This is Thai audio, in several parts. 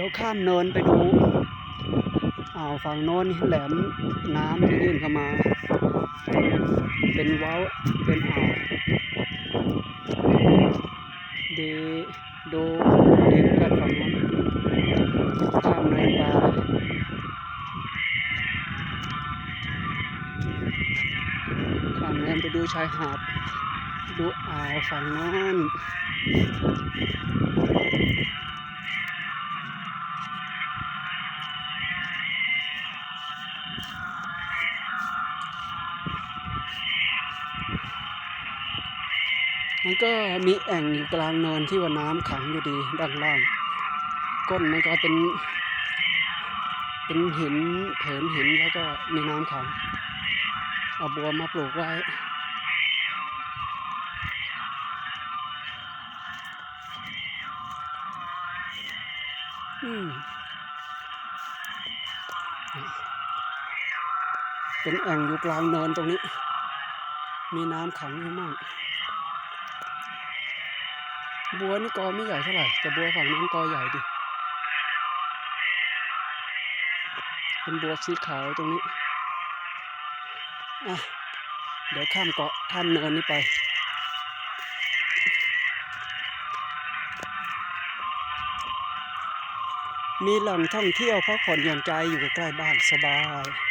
ดี๋ยวข้ามเนินไปดูอ่าวฝั่งโน้นแหลมน้ำที่ยื่นเข้ามา เป็นว้าเป็นอ่าวดีดูดีเหมือนกันฝั่งโน้นข้ามเนินไปข้ามเนินไปดูชายหาดดูอ่าวฝั่งโน้น มันก็มีแอ่งอยู่กลางเนินที่ว่าน้ำขังอยู่ดีด้านล่าง ก้นมันก็เป็น เป็นหินเถินหินแล้วก็มีน้ำขัง เอาบัวมาปลูกไว้อืมเป็นแอ่งอยู่กลางเนินตรงนี้ มีน้ำขังอยู่มาก บัวนี่กอไม่ใหญ่เท่าไหร่แต่บัวฝั่งนั้นกอใหญ่ดิเป็นบัวสีขาวตรงนี้อะเดี๋ยวข้ามเกาะข้ามเนินนี้ไปมีแหล่งท่องเที่ยวพักผ่อนหย่อนใจอยู่ใกล้บ้านสบาย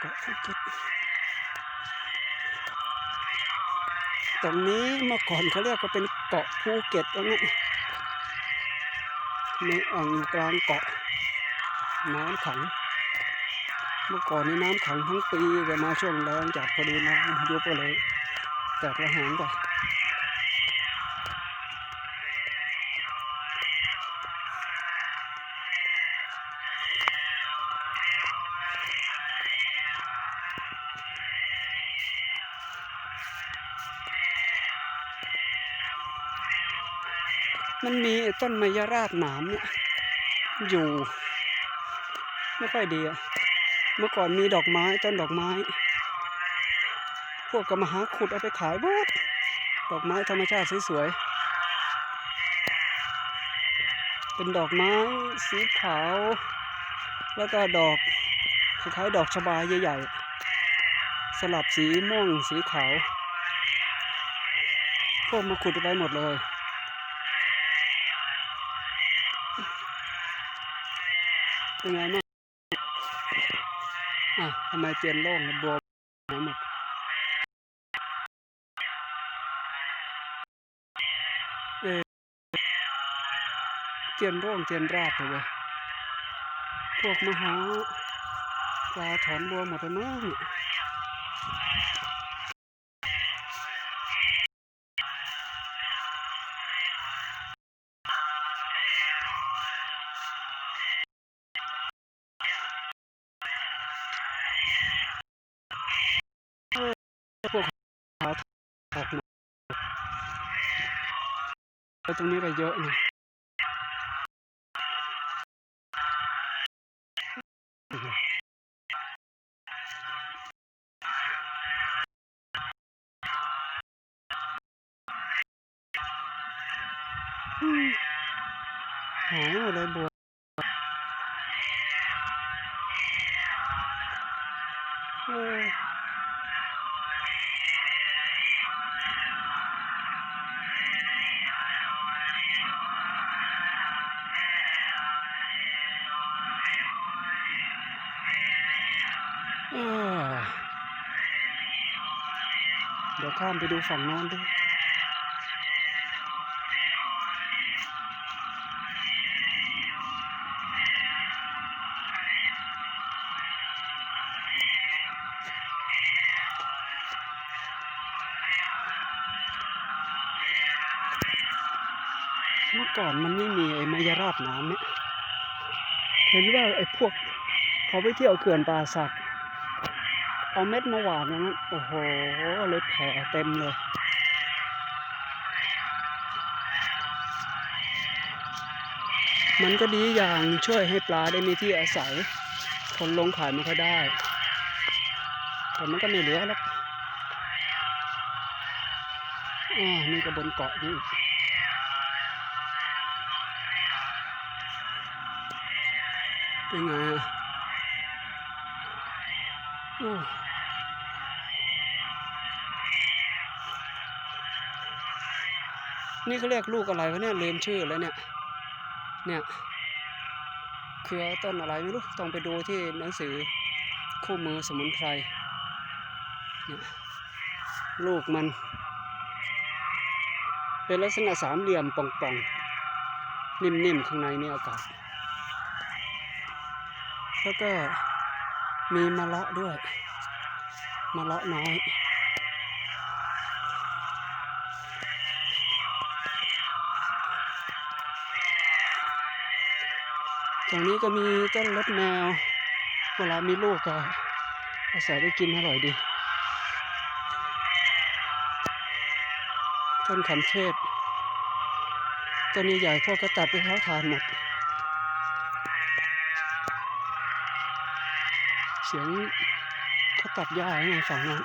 เกาะภูเก็ตตรงนี้เมื่อก่อนเขาเรียกว่าเป็นเกาะภูเก็ตตรงนี้ในอ่างกลางเกาะน้ำขัง เมื่อก่อนนี้น้ำขังทั้งปีแต่มาช่วงแรงจากพอดีน้ำยุบไปเลยแตกระแหงไป มันมีต้นไมยรากหนามเนี่ยอยู่ ไม่ค่อยดีอะเมื่อก่อนมีดอกไม้ต้นดอกไม้ พวกก็มาหาขุดเอาไปขายหมดดอกไม้ธรรมชาติสวยๆเป็นดอกไม้สีขาว แล้วก็ดอกคล้ายๆดอกชบาใหญ่ๆ สลับสีม่วงสีขาว พวกมาขุดเอาไปหมดเลย เป็นไงบ้างอะทำไมเตียนโล่งบวมหายหมดเออเตียนโล่งเตียนราบเลยเว้ยพวกมหาปลาถอนบัวหมดแล้วมั้ง ตรงนี้ก็เยอะนะหายหมดเลยบัว ข้ามไปดูฝั่งโน้นด้วยเมื่อก่อนมันไม่มีไอ้มายราบน้ำเนี่ย เห็นว่าไอ้พวกเขาไปเที่ยวเขื่อนป่าสัก เอาเม็ดมาหวานอย่างนั้น โอ้โห เลยแผ่เต็มเลย มันก็ดีอย่างช่วยให้ปลาได้มีที่อาศัย คนลงขายมันก็ได้ แต่มันก็ไม่เหลือหรอกอ่านี่ก็บนเกาะนี่เป็นไงอะ นี่เขาเรียกลูกอะไรวะเนี่ยลืมชื่อแล้วเนี่ย เนี่ยเครือต้นอะไรไม่รู้ ต้องไปดูที่หนังสือคู่มือสมุนไพรเนี่ยลูกมัน เป็นลักษณะสามเหลี่ยมป่องๆ นิ่มๆ ข้างในนี่อากาศ แล้วก็ มีมะลาะด้วยมะลาะน้อยตรงนี้ก็มีต้นรถแมว เวลามีลูกก็อาศัยได้กินอร่อยดี ต้นขำเทศต้นใหญ่ๆพวกก็ตัดไปเขาทานหมด เสียงเขาตัดหญ้าไงฝั่งนั้น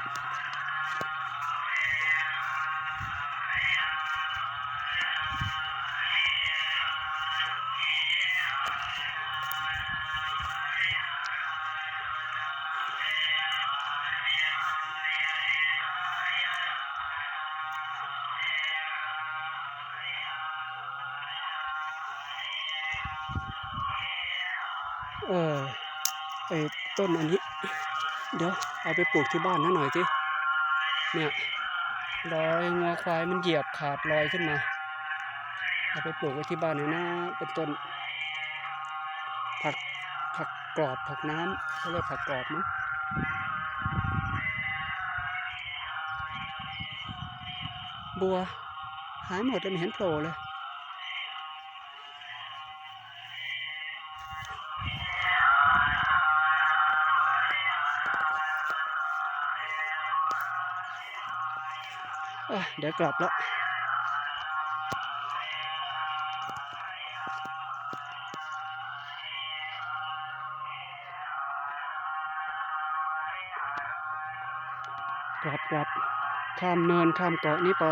เออ อ้ต้นอันนี้ เดี๋ยวเอาไปปลูกที่บ้านนะหน่อยสิเนี่ยรอยงอควายมันเหยียบขาดรอยขึ้นมาเอาไปปลูกไว้ที่บ้านน่อยนะเป็นต้น ผักผักกรอบผักน้ำเขาเรียกผักกรอบมั้งบัว หายหมดเลยไม่เห็นโผล่เลย เดี๋ยวกลับแล้วกลับกลับข้ามเนินข้ามเกาะนี้ไป